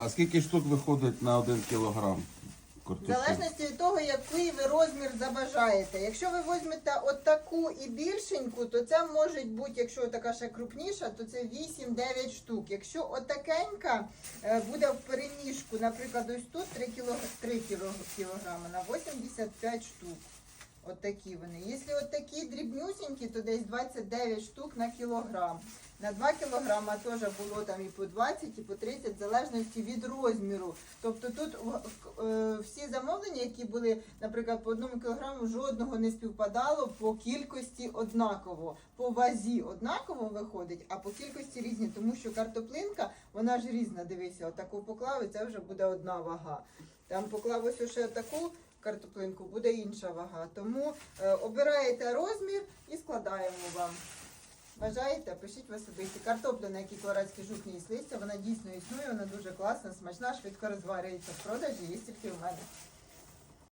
А скільки штук виходить на один кілограм В залежності від того, який ви розмір забажаєте. Якщо ви візьмете отаку і більшеньку, то це може бути, якщо така ще крупніша, то це 8-9 штук. Якщо отакенька е, буде в переміжку, наприклад, ось тут 3, кілог... 3 кіло- кілограми на 85 штук. Отакі вони. Якщо от такі дрібнюсінькі, то десь 29 штук на кілограм. На 2 кілограма теж було там і по 20, і по 30, в залежності від розміру. Тобто тут е, всі замовлення, які були, наприклад, по одному кілограму, жодного не співпадало по кількості однаково. По вазі однаково виходить, а по кількості різні, тому що картоплинка, вона ж різна. Дивися, отаку поклав, і це вже буде одна вага. Там поклав ось ще таку картоплинку, буде інша вага. Тому е, обираєте розмір і складаємо вам. Бажаєте, пишіть в особисті. Картопля, на якій колорадські жовтні і листя, вона дійсно існує, вона дуже класна, смачна, швидко розварюється в продажі, є тільки в мене.